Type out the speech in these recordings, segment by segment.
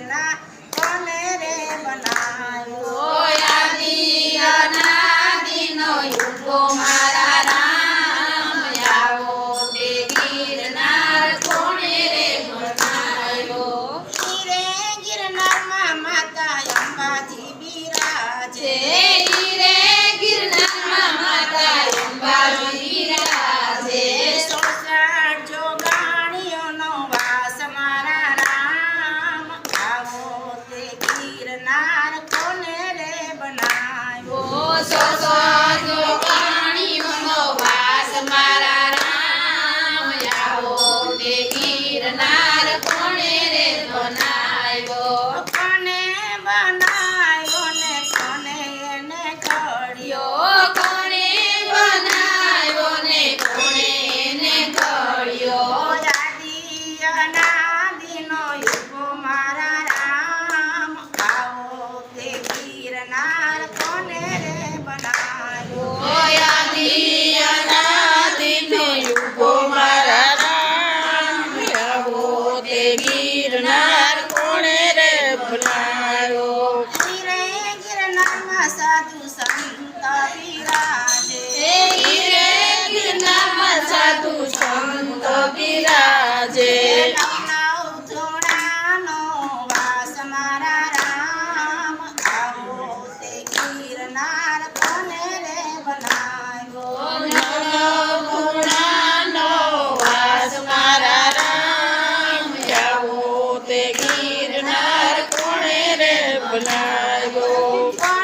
ના કોને રે બનાવ્યો યાદી અનાદી નો યુગો મારા રામ આવો તે ગિરનાર કોણે રે બનાવ્યો ગિરનારમાં માતા અંબાજી બિરાજે. Good night. Senhor.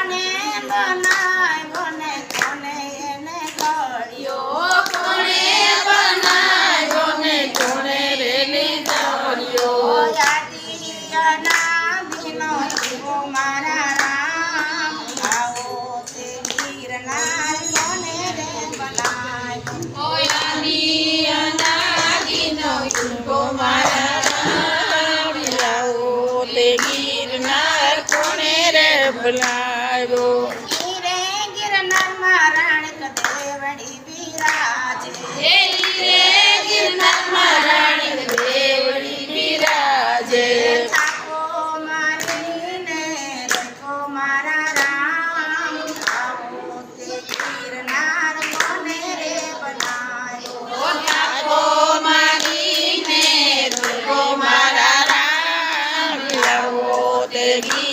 ભલાયો. રે ગિરનાર મહારાણ કદે વડી બિરાજે હે રે ગિરનાર મહારાણ કદે વડી બિરાજે થાકો મારી ને રખો મારા રામ. આવો તે ગિરનાર કોને રે બનાયો. ઓ થાકો મારી ને રખો મારા રામ. આવો તે ગિરનાર